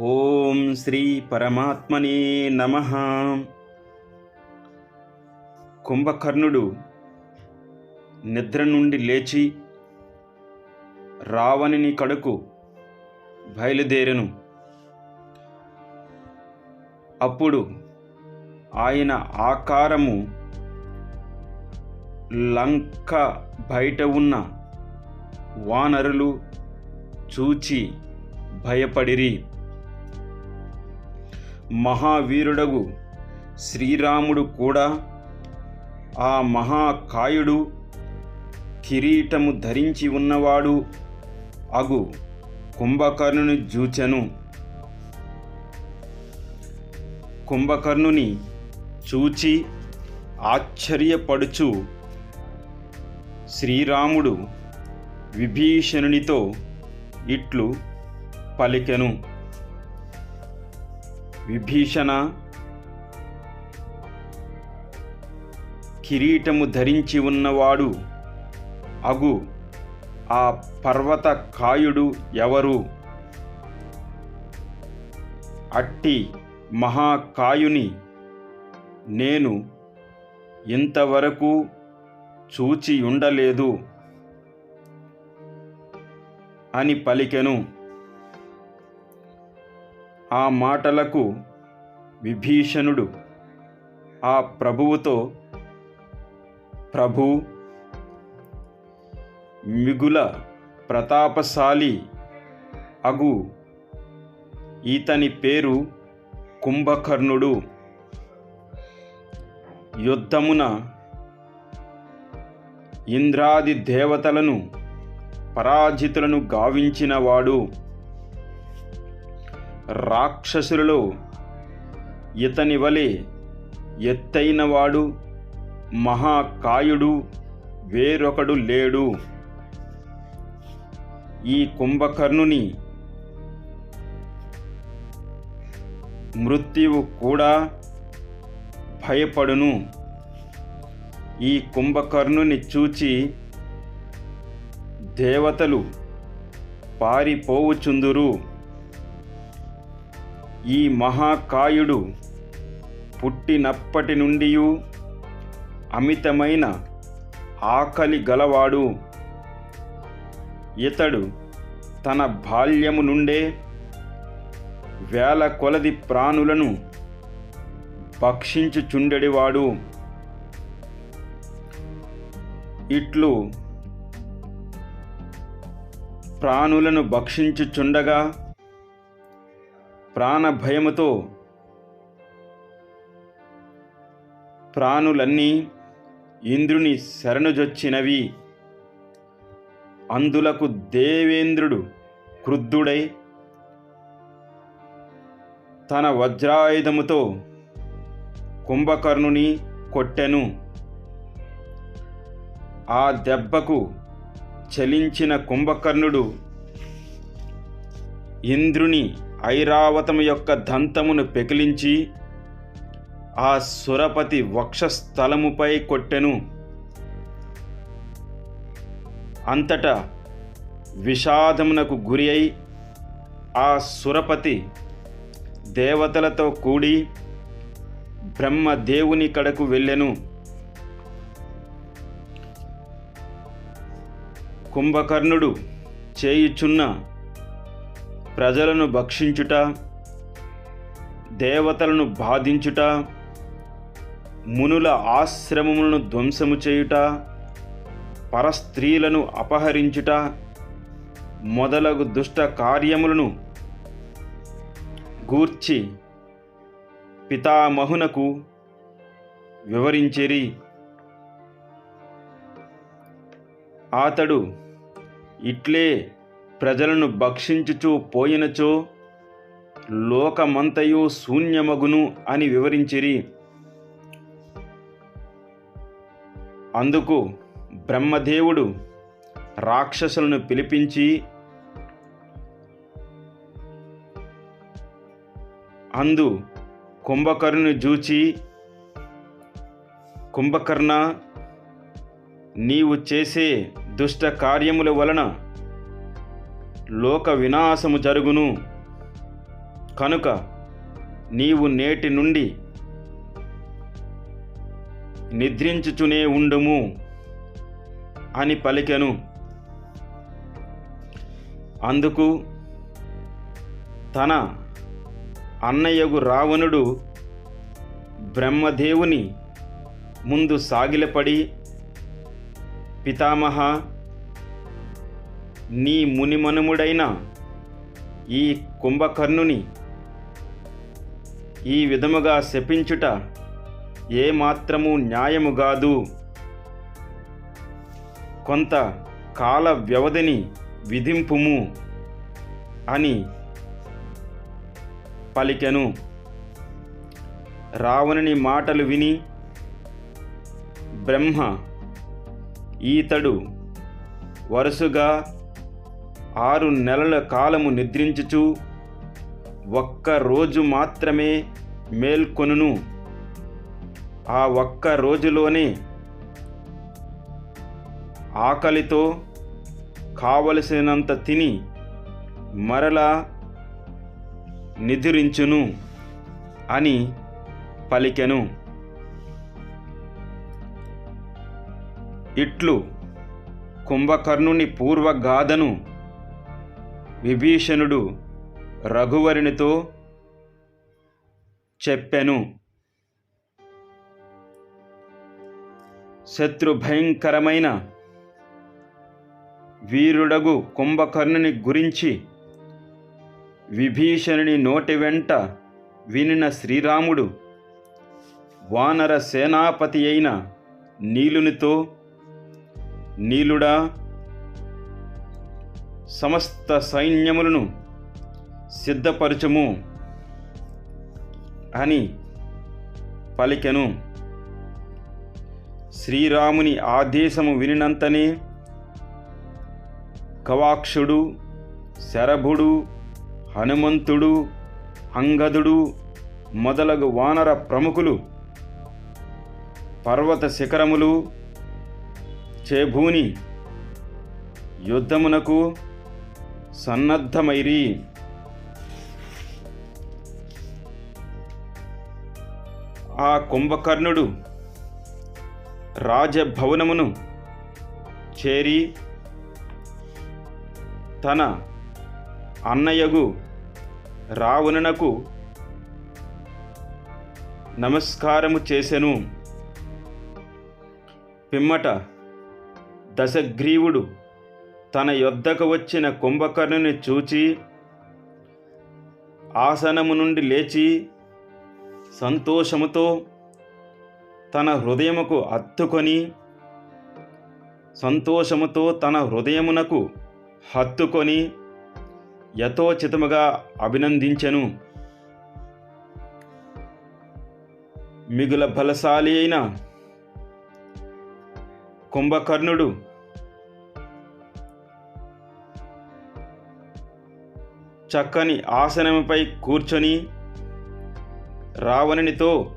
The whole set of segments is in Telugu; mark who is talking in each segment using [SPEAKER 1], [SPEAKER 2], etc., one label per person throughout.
[SPEAKER 1] ఓం శ్రీ పరమాత్మనే నమ. కుంభకర్ణుడు నిద్ర నుండి లేచి రావణుని కడుకు బయలుదేరెను. అప్పుడు ఆయన ఆకారము లంక బయట ఉన్న వానరులు చూచి భయపడిరి. మహావీరుడగు శ్రీరాముడు కూడా ఆ మహాకాయుడు కిరీటము ధరించి ఉన్నవాడు అగు కుంభకర్ణుని జూచెను. కుంభకర్ణుని చూచి ఆశ్చర్యపడుచు శ్రీరాముడు విభీషణునితో ఇట్లు పలికెను. విభీషణ కిరీటము ధరించి ఉన్నవాడు అగు ఆ పర్వత కాయుడు ఎవరు? అట్టి మహాకాయుని నేను ఇంతవరకు చూచి ఉండలేదు అని పలికెను. ఆ మాటలకు విభీషణుడు ఆ ప్రభువుతో ప్రభు మిగుల ప్రతాపశాలి అగు ఈతని పేరు కుంభకర్ణుడు. యుద్ధమున ఇంద్రాది దేవతలను పరాజితులను గావించినవాడు. రాక్షసులలో ఇతని వలె ఎత్తైనవాడు మహాకాయుడు వేరొకడు లేడు. ఈ కుంభకర్ణుని మృత్యువు కూడా భయపడును. ఈ కుంభకర్ణుని చూచి దేవతలు పారిపోవుచుందురు. ఈ మహాకాయుడు పుట్టినప్పటి నుండి అమితమైన ఆకలి గలవాడు. ఇతడు తన బాల్యము నుండే వేల కొలది ప్రాణులను భక్షించుచుండెడివాడు. ఇట్లు ప్రాణులను భక్షించుచుండగా ప్రాణభయముతో ప్రాణులన్నీ ఇంద్రుని శరణుజొచ్చినవి. అందులకు దేవేంద్రుడు క్రుద్ధుడై తన వజ్రాయుధముతో కుంభకర్ణుని కొట్టెను. ఆ దెబ్బకు చలించిన కుంభకర్ణుడు ఇంద్రుని ఐరావతము యొక్క దంతమును పెకిలించి ఆ సురపతి వక్షస్థలముపై కొట్టెను. అంతటా విషాదమునకు గురి అయి ఆ సురపతి దేవతలతో కూడి బ్రహ్మదేవుని కడకు వెళ్ళెను. కుంభకర్ణుడు చేయుచున్న ప్రజలను భక్షించుట దేవతలను బాధించుట మునుల ఆశ్రమములను ధ్వంసము చేయుట పరస్త్రీలను అపహరించుట మొదలగు దుష్ట కార్యములను గూర్చి పితామహునకు వివరించిరి. అతడు ఇట్లే ప్రజలను భక్షించుచూ పోయినచో లోకమంతయు శూన్యమగును అని వివరించిరి. అందుకు బ్రహ్మదేవుడు రాక్షసులను పిలిపించి అందు కుంభకర్ణుని జూచి కుంభకర్ణ నీవు చేసే దుష్ట కార్యముల వలన లోక వినాశము జరుగును. కనుక నీవు నేటి నుండి నిద్రించుచునే ఉండుము అని పలికెను. అందుకు తన అన్నయ్యగు రావణుడు బ్రహ్మదేవుని ముందు సాగిలపడి పితామహ నీ మునిమనుముడైన ఈ కుంభకర్ణుని ఈ విధముగా శపించుట ఏమాత్రము న్యాయము కాదు. కొంత కాల వ్యవధిని విధింపుము అని పలికెను. రావణుని మాటలు విని బ్రహ్మ ఈతడు వరుసగా ఆరు నెలల కాలము నిద్రించుచు ఒక్క రోజు మాత్రమే మేల్కొనును. ఆ ఒక్క రోజులోనే ఆకలితో కావలసినంత తిని మరలా నిద్రించును అని పలికెను. ఇట్లు కుంభకర్ణుని పూర్వగాథను విభీషణుడు రఘువరునితో చెప్పెను. శత్రు భయంకరమైన వీరుడగు కుంభకర్ణుని గురించి విభీషణుని నోటి వెంట వినిన శ్రీరాముడు వానర సేనాపతి అయిన నీలునితో నీలుడా సమస్త సైన్యములను సిద్ధపరచము అని పలికెను. శ్రీరాముని ఆదేశము వినినంతనే కవాక్షుడు శరభుడు హనుమంతుడు అంగదుడు మొదలగు వానర ప్రముఖులు పర్వత శిఖరములు చేభూని యుద్ధమునకు సన్నద్ధమైరి. ఆ కుంభకర్ణుడు రాజభవనమును చేరి తన అన్నయ్యగు రావణునకు నమస్కారము చేసెను. పిమ్మట దశగ్రీవుడు తన యొద్దకు వచ్చిన కుంభకర్ణుని చూచి ఆసనము నుండి లేచి సంతోషముతో తన హృదయముకు అత్తుకొని సంతోషముతో తన హృదయమునకు హత్తుకొని యథోచితముగా అభినందించెను. మిగుల బలశాలి అయిన కుంభకర్ణుడు చక్కని ఆసనముపై కూర్చొని రావణునితో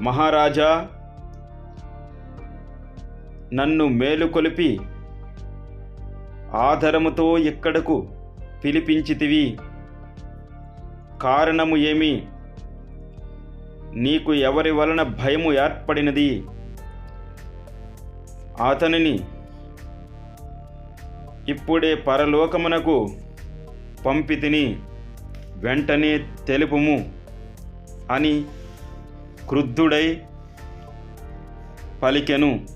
[SPEAKER 1] మహారాజా నన్ను మేలుకొలిపి ఆధరముతో ఇక్కడకు పిలిపించితివి. కారణము ఏమి? నీకు ఎవరి వలన భయము ఏర్పడినది? అతనిని ఇప్పుడే పరలోకమునకు పంపితిని వెంటనే తెలుపుము అని క్రుద్ధుడై పలికెను.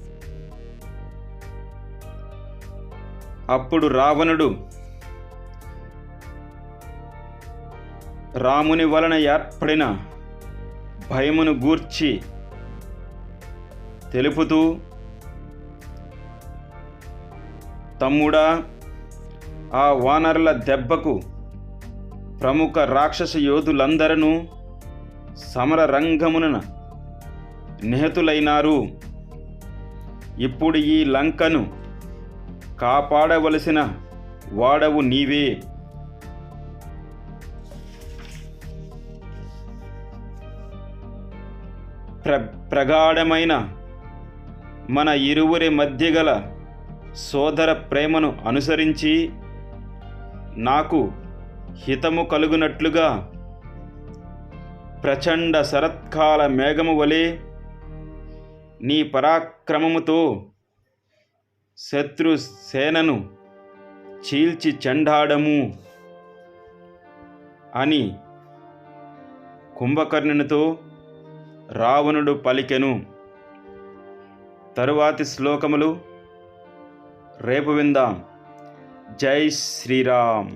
[SPEAKER 1] అప్పుడు రావణుడు రాముని వలన ఏర్పడిన భయమును గూర్చి తెలుపుతూ తమ్ముడా ఆ వానరుల దెబ్బకు ప్రముఖ రాక్షస యోధులందరూ సమర రంగమున నిహతులైనారు. ఇప్పుడు ఈ లంకను కాపాడవలసిన వాడవు నీవే. ప్ర ప్రగాఢమైన మన ఇరువురి మధ్య గల సోదర ప్రేమను అనుసరించి నాకు హితము కలుగునట్లుగా ప్రచండ శరత్కాల మేఘము వలె నీ పరాక్రమముతో శత్రు సేనను చీల్చి చెండాడము అని కుంభకర్ణునితో రావణుడు పలికెను. తరువాతి శ్లోకములు రేపు విందాం. जय श्री राम